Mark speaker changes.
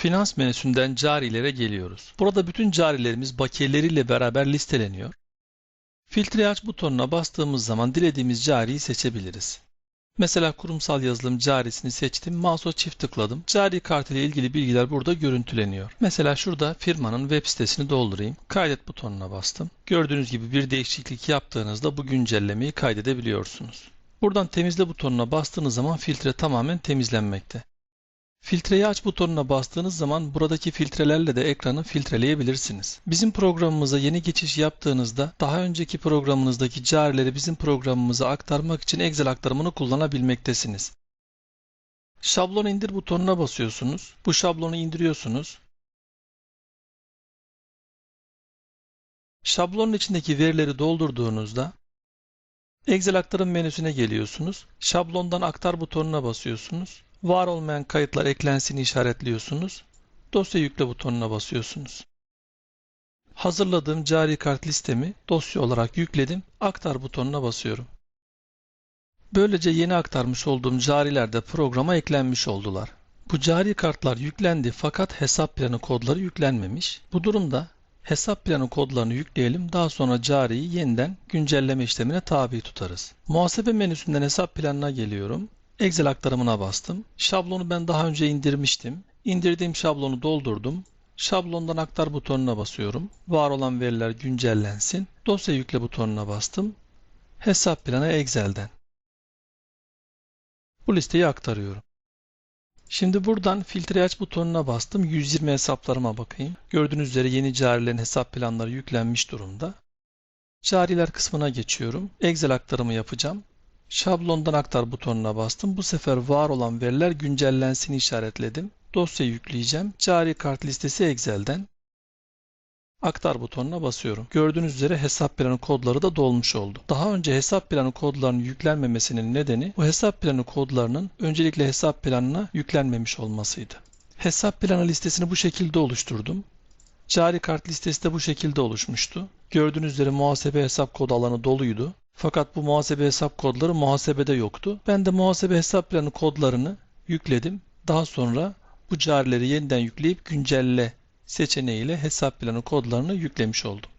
Speaker 1: Finans menüsünden carilere geliyoruz. Burada bütün carilerimiz bakiyeleriyle beraber listeleniyor. Filtre aç butonuna bastığımız zaman dilediğimiz cariyi seçebiliriz. Mesela kurumsal yazılım carisini seçtim, mouse'a çift tıkladım. Cari kart ile ilgili bilgiler burada görüntüleniyor. Mesela şurada firmanın web sitesini doldurayım. Kaydet butonuna bastım. Gördüğünüz gibi bir değişiklik yaptığınızda bu güncellemeyi kaydedebiliyorsunuz. Buradan temizle butonuna bastığınız zaman filtre tamamen temizlenmekte. Filtreyi aç butonuna bastığınız zaman buradaki filtrelerle de ekranı filtreleyebilirsiniz. Bizim programımıza yeni geçiş yaptığınızda daha önceki programınızdaki carileri bizim programımıza aktarmak için Excel aktarımını kullanabilmektesiniz. Şablon indir butonuna basıyorsunuz. Bu şablonu indiriyorsunuz. Şablonun içindeki verileri doldurduğunuzda Excel aktarım menüsüne geliyorsunuz. Şablondan aktar butonuna basıyorsunuz. Var olmayan kayıtlar eklensin işaretliyorsunuz. Dosya yükle butonuna basıyorsunuz. Hazırladığım cari kart listemi dosya olarak yükledim. Aktar butonuna basıyorum. Böylece yeni aktarmış olduğum cariler de programa eklenmiş oldular. Bu cari kartlar yüklendi fakat hesap planı kodları yüklenmemiş. Bu durumda hesap planı kodlarını yükleyelim daha sonra cariyi yeniden güncelleme işlemine tabi tutarız. Muhasebe menüsünden hesap planına geliyorum. Excel aktarımına bastım. Şablonu ben daha önce indirmiştim. İndirdiğim şablonu doldurdum. Şablondan aktar butonuna basıyorum. Var olan veriler güncellensin. Dosya yükle butonuna bastım. Hesap planı Excel'den. Bu listeyi aktarıyorum. Şimdi buradan filtre aç butonuna bastım. 120 hesaplarıma bakayım. Gördüğünüz üzere yeni carilerin hesap planları yüklenmiş durumda. Cariler kısmına geçiyorum. Excel aktarımı yapacağım. Şablondan aktar butonuna bastım. Bu sefer var olan veriler güncellensin işaretledim. Dosya yükleyeceğim. Cari kart listesi Excel'den. Aktar butonuna basıyorum. Gördüğünüz üzere hesap planı kodları da dolmuş oldu. Daha önce hesap planı kodlarının yüklenmemesinin nedeni bu hesap planı kodlarının öncelikle hesap planına yüklenmemiş olmasıydı. Hesap planı listesini bu şekilde oluşturdum. Cari kart listesi de bu şekilde oluşmuştu. Gördüğünüz üzere muhasebe hesap kod alanı doluydu. Fakat bu muhasebe hesap kodları muhasebede yoktu. Ben de muhasebe hesap planı kodlarını yükledim. Daha sonra bu carileri yeniden yükleyip güncelle seçeneğiyle hesap planı kodlarını yüklemiş oldum.